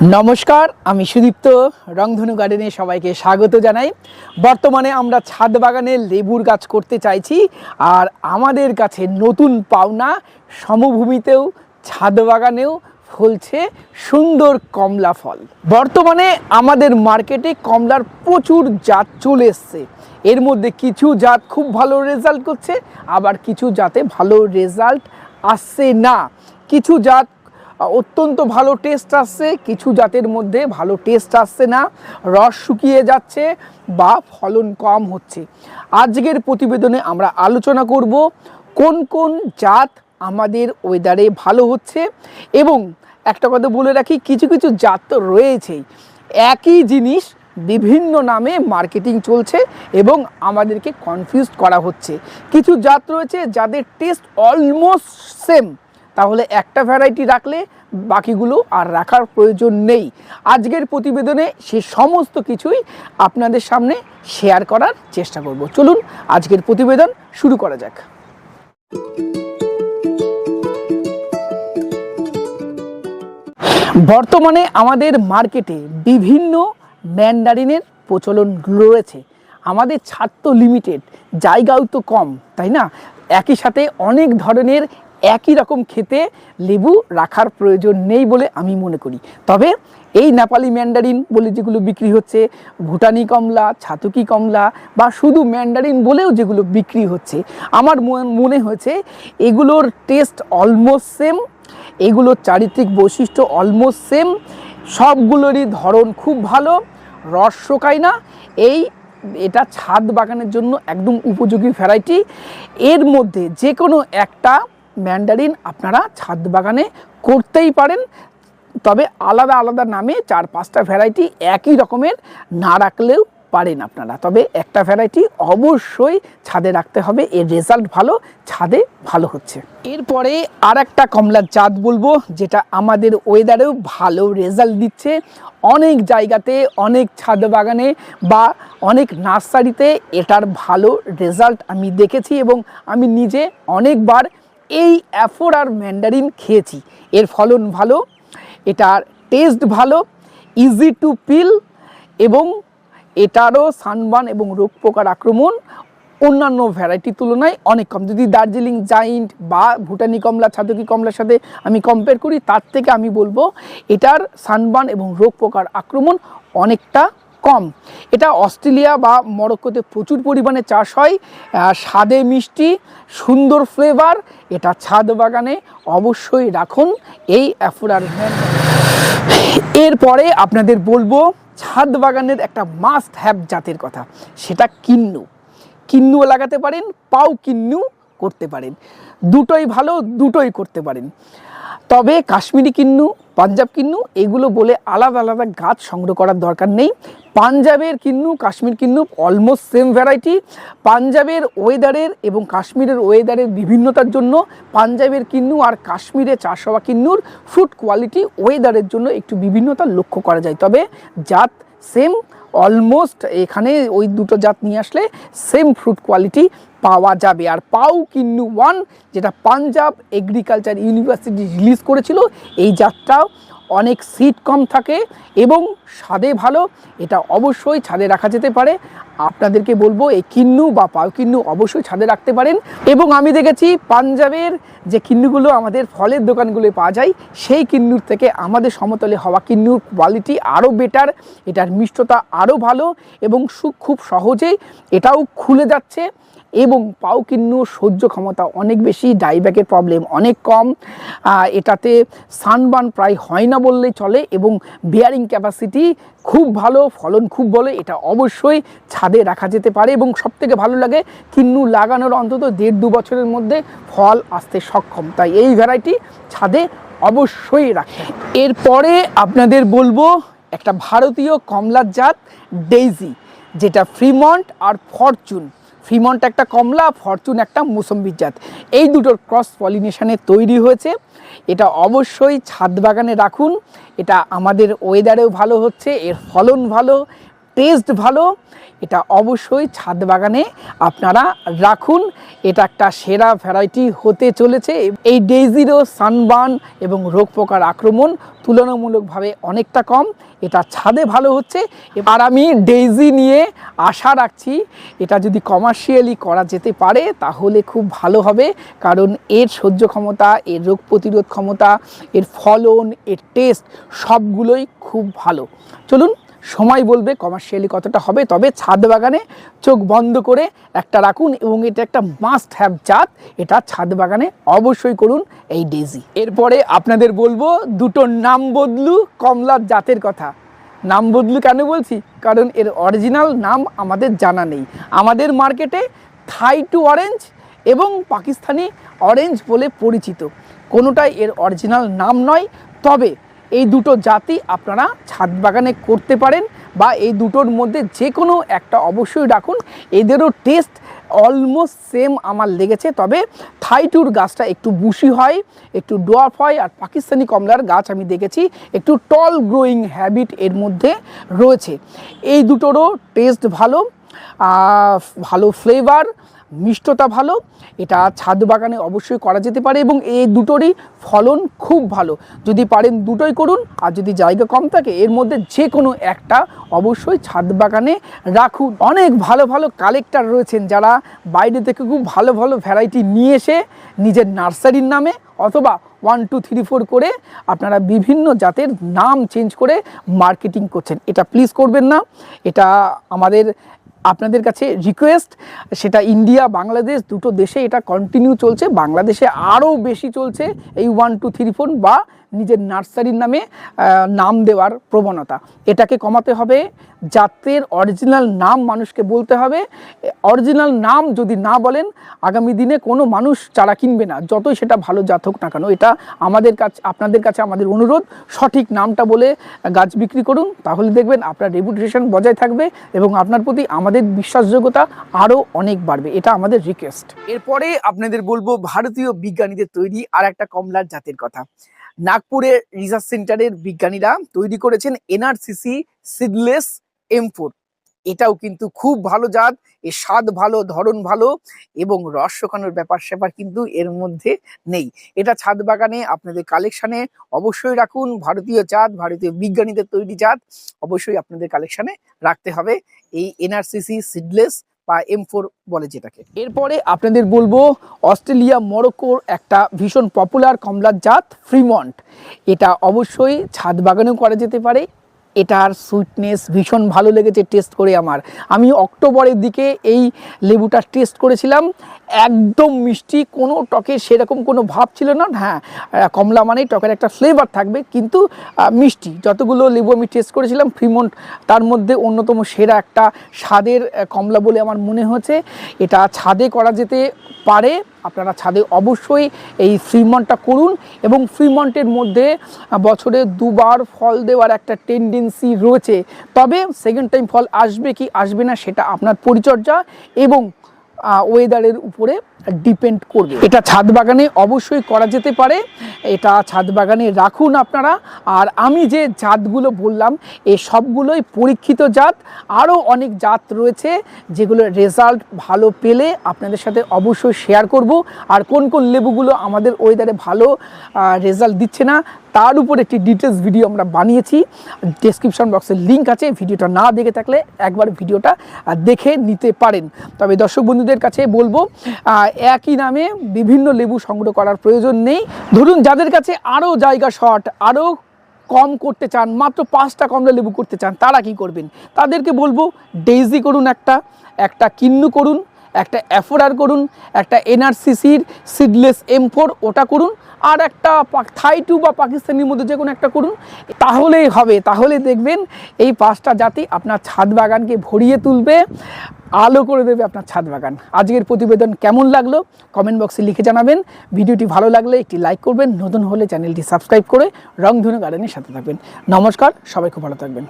নমস্কার, আমি সুদীপ্ত। রংধনু গার্ডেনে সবাইকে স্বাগত জানাই। বর্তমানে আমরা ছাদ বাগানে লেবুর গাছ করতে চাইছি, আর আমাদের কাছে নতুন পাওনা সমভূমিতেও, ছাদ বাগানেও ফলছে সুন্দর কমলা ফল। বর্তমানে আমাদের মার্কেটে কমলার প্রচুর জাত চলে এসছে। এর মধ্যে কিছু জাত খুব ভালো রেজাল্ট করছে, আবার কিছু জাতে ভালো রেজাল্ট আসছে না। কিছু জাত অত্যন্ত ভালো টেস্ট আসছে। কিছু জাতের মধ্যে ভালো টেস্ট আসছে না। রস শুকিয়ে যাচ্ছে বা ফলন কম হচ্ছে। আজকের প্রতিবেদনে আমরা আলোচনা করব কোন কোন জাত আমাদের ওয়েদারে ভালো হচ্ছে এবং একটা কথা বলে রাখি, কিছু কিছু জাত তো রয়েছেই একই জিনিস বিভিন্ন নামে মার্কেটিং চলছে এবং আমাদেরকে কনফিউজ করা হচ্ছে। কিছু জাত রয়েছে যাদের টেস্ট অলমোস্ট সেম তাহলে একটা ভ্যারাইটি রাখলে বাকিগুলো আর রাখার প্রয়োজন নেই। আজকের প্রতিবেদনে সে সমস্ত কিছুই আপনাদের সামনে শেয়ার করার চেষ্টা করব। চলুন আজকের প্রতিবেদন শুরু করা যাক। বর্তমানে আমাদের মার্কেটে বিভিন্ন ম্যান্ডারিনের প্রচলন রয়েছে। আমাদের তো লিমিটেড জায়গাও তো কম, তাই না? একই সাথে অনেক ধরনের একই রকম খেতে লেবু রাখার প্রয়োজন নেই বলে আমি মনে করি। তবে এই নেপালি ম্যান্ডারিন বলে যেগুলো বিক্রি হচ্ছে, ভুটানি কমলা, ছাতুকি কমলা বা শুধু ম্যান্ডারিন বলেও যেগুলো বিক্রি হচ্ছে, আমার মন- হয়েছে এগুলোর টেস্ট অলমোস্ট সেম এগুলোর চারিত্রিক বৈশিষ্ট্য অলমোস্ট সেম সবগুলোরই ধরন খুব ভালো, রস শোকায় না, এই এটা ছাদ বাগানের জন্য একদম উপযোগী ভ্যারাইটি এর মধ্যে যে কোনো একটা ম্যান্ডারিন আপনারা ছাদ বাগানে করতেই পারেন। তবে আলাদা আলাদা নামে চার পাঁচটা ভ্যারাইটি একই রকমের না রাখলেও পারেন আপনারা। তবে একটা ভ্যারাইটি অবশ্যই ছাদে রাখতে হবে। এর রেজাল্ট ভালো, ছাদে ভালো হচ্ছে। এরপরে আর একটা কমলার জাত বলব, যেটা আমাদের ওয়েদারেও ভালো রেজাল্ট দিচ্ছে। অনেক জায়গাতে, অনেক ছাদ বাগানে বা অনেক নার্সারিতে এটার ভালো রেজাল্ট আমি দেখেছি এবং আমি নিজে অনেকবার এই অ্যাফোর আর ম্যান্ডারিন খেয়েছি। এর ফলন ভালো, এটার টেস্ট ভালো ইজি টু পিল এবং এটারও সানবান এবং রোগ পোকার আক্রমণ অন্যান্য ভ্যারাইটির তুলনায় অনেক কম। যদি দার্জিলিং জাইন্ট বা ভুটানি কমলা, ছাতকি কমলার সাথে আমি কম্পেয়ার করি, তার থেকে আমি বলব, এটার সানবান এবং রোগ পোকার আক্রমণ অনেকটা কম। এটা অস্ট্রেলিয়া বা মরক্কোতে প্রচুর পরিমাণে চাষ হয়। স্বাদে মিষ্টি, সুন্দর ফ্লেভার এটা ছাদ বাগানে অবশ্যই রাখুন এই অ্যাফোরার এরপরে আপনাদের বলব, ছাদ বাগানের একটা মাস্ট হ্যাভ জাতের কথা, সেটা কিন্নু। কিন্নুও লাগাতে পারেন, পাও কিন্নু করতে পারেন। দুটোই ভালো, দুটোই করতে পারেন। তবে কাশ্মীরি কিন্নু, পাঞ্জাব কিন্নু, এগুলো বলে আলাদা আলাদা গাছ সংগ্রহ করার দরকার নেই। পাঞ্জাবের kinnow, Kashmir kinnow almost same variety পাঞ্জাবের ওয়েদারের এবং কাশ্মীরের ওয়েদারের বিভিন্নতার জন্য পাঞ্জাবের কিন্নু আর কাশ্মীরে চাষ হওয়া কিন্নুর ফ্রুট কোয়ালিটি ওয়েদারের জন্য একটু বিভিন্নতা লক্ষ্য করা যায়। তবে জাত সেম অলমোস্ট এখানে ওই দুটো জাত নিয়ে আসলে সেম ফ্রুট কোয়ালিটি পাওয়া যাবে। আর পাউ কিন্নু ওয়ান যেটা পাঞ্জাব এগ্রিকালচার ইউনিভার্সিটি রিলিজ করেছিল, এই জাতটাও অনেক সিট কম থাকে এবং স্বাদে ভালো, এটা অবশ্যই ছাদে রাখা যেতে পারে। আপনাদেরকে বলব, এই কিন্নু বা পাউ কিন্নু অবশ্যই ছাদে রাখতে পারেন। এবং আমি দেখেছি পাঞ্জাবের যে কিন্নুগুলো আমাদের ফলের দোকানগুলোয় পাওয়া যায়, সেই কিন্নুর থেকে আমাদের সমতলে হওয়া কিন্নুর কোয়ালিটি আরও বেটার এটার মিষ্টতা আরও ভালো এবং খুব সহজেই এটাও খুলে যাচ্ছে। এবং পাও কিন্নু সহ্য ক্ষমতা অনেক বেশি, ডাইব্যাকের প্রবলেম অনেক কম এটাতে সানবার্ন প্রায় হয় না বললেই চলে এবং বিয়ারিং ক্যাপাসিটি খুব ভালো, ফলন খুব ভালো এটা অবশ্যই ছাদে রাখা যেতে পারে এবং সবথেকে ভালো লাগে কিন্নু লাগানোর অন্তত দেড় দু বছরের মধ্যে ফল আসতে সক্ষম তাই এই ভ্যারাইটি ছাদে অবশ্যই হবে। এরপরে আপনাদের বলব একটা ভারতীয় কমলার জাত ডেইজি যেটা ফ্রিমন্ট আর ফরচুন ফ্রিমন্ট একটা কমলা, ফরচুন একটা মুসম্বির জাত। এই দুটোর ক্রস পলিনেশানে তৈরি হয়েছে। এটা অবশ্যই ছাদ বাগানে রাখুন। এটা আমাদের ওয়েদারেও ভালো হচ্ছে, এর ফলন ভালো টেস্ট ভালো, এটা অবশ্যই ছাদ বাগানে আপনারা রাখুন। এটা একটা সেরা ভ্যারাইটি হতে চলেছে। এই ডেইজিরও সানবার্ন এবং রোগ পোকার আক্রমণ তুলনামূলকভাবে অনেকটা কম। এটা ছাদে ভালো হচ্ছে। এবার আমি ডেইজি নিয়ে আশা রাখছি, এটা যদি কমার্শিয়ালি করা যেতে পারে, তাহলে খুব ভালো হবে। কারণ এর সহ্য ক্ষমতা, এর রোগ প্রতিরোধ ক্ষমতা, এর ফলন, এর টেস্ট সবগুলোই খুব ভালো। চলুন সময় বলবে কমার্শিয়ালি কতটা হবে, তবে ছাদ বাগানে চোখ বন্ধ করে একটা রাখুন এবং এটা একটা মাস্ট হ্যাভ জাত, এটা ছাদ বাগানে অবশ্যই করুন এই ডেজি এরপরে আপনাদের বলব দুটো নাম বদলু কমলার জাতের কথা। নাম বদলু কেন বলছি? কারণ এর অরিজিনাল নাম আমাদের জানা নেই। আমাদের মার্কেটে থাই টু অরেঞ্জ এবং পাকিস্তানি অরেঞ্জ বলে পরিচিত। কোনোটাই এর অরিজিনাল নাম নয়, তবে এই দুটো জাতি আপনারা ছাদ বাগানে করতে পারেন বা এই দুটোর মধ্যে যে কোনো একটা অবশ্যই রাখুন। এদেরও টেস্ট অলমোস্ট সেম আমার লেগেছে, তবে থাইটুর গাছটা একটু বুশি হয়, একটু ডোয়ার্ফ হয় আর পাকিস্তানি কমলার গাছ আমি দেখেছি, একটু টল গ্রোয়িং হ্যাবিট এর মধ্যে রয়েছে। এই দুটোরও টেস্ট ভালো ভালো ফ্লেভার মিষ্টতা ভালো, এটা ছাদ বাগানে অবশ্যই করা যেতে পারে এবং এই দুটোরই ফলন খুব ভালো। যদি পারেন দুটোই করুন, আর যদি জায়গা কম থাকে, এর মধ্যে যে কোনো একটা অবশ্যই ছাদ বাগানে রাখুন। অনেক ভালো ভালো কালেক্টর রয়েছেন যারা বাইরে থেকে খুব ভালো ভালো ভ্যারাইটি নিয়ে এসে নিজের নার্সারির নামে অথবা ওয়ান টু থ্রি ফোর করে আপনারা বিভিন্ন জাতের নাম চেঞ্জ করে মার্কেটিং করছেন। এটা প্লিজ করবেন না। এটা আমাদের আপনাদের কাছে রিকোয়েস্ট সেটা ইন্ডিয়া বাংলাদেশ দুটো দেশে এটা কন্টিনিউ চলছে, বাংলাদেশে আরও বেশি চলছে এই ওয়ান টু থ্রি ফোর বা নিজের নার্সারির নামে নাম দেওয়ার প্রবণতা। এটাকে কমাতে হবে, জাতের অরিজিনাল নাম মানুষকে বলতে হবে। অরিজিনাল নাম যদি না বলেন, আগামী দিনে কোনো মানুষ চারা কিনবে না। যতই সেটা ভালো জাত হোক না কেন, এটা আমাদের কাছে, আপনাদের কাছে আমাদের অনুরোধ। সঠিক নামটা বলে গাছ বিক্রি করুন, তাহলে দেখবেন আপনার রেপুটেশন বজায় থাকবে এবং আপনার প্রতি আমাদের বিশ্বাসযোগ্যতা আরও অনেক বাড়বে। এটা আমাদের রিকোয়েস্ট এরপরে আপনাদের বলব, ভারতীয় বিজ্ঞানীদের তৈরি আর একটা কমলার জাতের কথা। নাগপুরের রিসার্চ সেন্টারের বিজ্ঞানীরা তৈরি করেছেন এনআরসিসি সিডলেস এম এটাও কিন্তু খুব ভালো জাত, এর স্বাদ ভালো, ধরন ভালো এবং রস শোকানোর ব্যাপার স্যাপার কিন্তু এর মধ্যে নেই। এটা ছাদ বাগানে আপনাদের কালেকশানে অবশ্যই রাখুন, ভারতীয় জাত, ভারতীয় বিজ্ঞানীদের তৈরি জাত, অবশ্যই আপনাদের কালেকশানে রাখতে হবে। এই এনআরসিসি সিডলেস বা এম বলে যেটাকে। এরপরে আপনাদের বলব অস্ট্রেলিয়া মরক্কোর একটা ভীষণ পপুলার কমলার জাত ফ্রিমন্ট এটা অবশ্যই ছাদ বাগানেও করা যেতে পারে। এটার সুইটনেস ভীষণ ভালো লেগেছে টেস্ট করে আমার। আমি অক্টোবরের দিকে এই লেবুটা টেস্ট করেছিলাম। একদম মিষ্টি, কোনো টকে সেরকম কোনো ভাব ছিল না। হ্যাঁ কমলা মানেই টকের একটা ফ্লেভার থাকবে, কিন্তু মিষ্টি। যতগুলো লেবু আমি টেস্ট করেছিলাম ফ্রিমন্ট তার মধ্যে অন্যতম সেরা একটা স্বাদের কমলা বলে আমার মনে হয়েছে এটা ছাদে করা যেতে পারে। আপনারা ছাদে অবশ্যই এই ফ্রিমন্টটা করুন এবং ফ্রিমন্টের মধ্যে বছরে দুবার ফল দেওয়ার একটা টেন্ডেন্সি রয়েছে। তবে সেকেন্ড টাইম ফল আসবে কি, আসবে না সেটা আপনার পরিচর্যা এবং ওয়েদারের উপরে ডিপেন্ড করবে। এটা ছাদ বাগানে অবশ্যই করা যেতে পারে। এটা ছাদ বাগানে রাখুন আপনারা। আর আমি যে জাতগুলো বললাম এই সবগুলোই পরীক্ষিত জাত। আরও অনেক জাত রয়েছে যেগুলোর রেজাল্ট ভালো পেলে আপনাদের সাথে অবশ্যই শেয়ার করব। আর কোন কোন লেবুগুলো আমাদের ওয়েদারে ভালো রেজাল্ট দিচ্ছে না তার উপর একটি ডিটেলস ভিডিও আমরা বানিয়েছি। ডেসক্রিপশন বক্সের লিঙ্ক আছে ভিডিওটা না দেখে থাকলে একবার ভিডিওটা দেখে নিতে পারেন। তবে দর্শক বন্ধুদের কাছে বলব একই নামে বিভিন্ন লেবু সংগ্রহ করার প্রয়োজন নেই। ধরুন, যাদের কাছে আরও জায়গা শর্ট আরও কম করতে চান, মাত্র পাঁচটা কমলা লেবু করতে চান, তারা কি করবেন? তাদেরকে বলব ডেইজি করুন একটা একটা কিন্নু করুন একটা অ্যাফোরার করুন, একটা এনআরসিসির সিডলেস এম ফোর ওটা করুন, আর একটা থাই টু বা পাকিস্তানির মধ্যে যে কোনো একটা করুন, তাহলেই হবে। তাহলে দেখবেন এই পাঁচটা জাতি আপনার ছাদ বাগানকে ভরিয়ে তুলবে, আলো করে দেবে আপনার ছাদ বাগান। আজকের প্রতিবেদন কেমন লাগল? কমেন্ট বক্সে লিখে জানাবেন। ভিডিওটি ভালো লাগলে একটি লাইক করবেন। নতুন হলে চ্যানেলটি সাবস্ক্রাইব করে রংধনু গার্ডেনের সাথে থাকবেন। নমস্কার, সবাই খুব ভালো থাকবেন।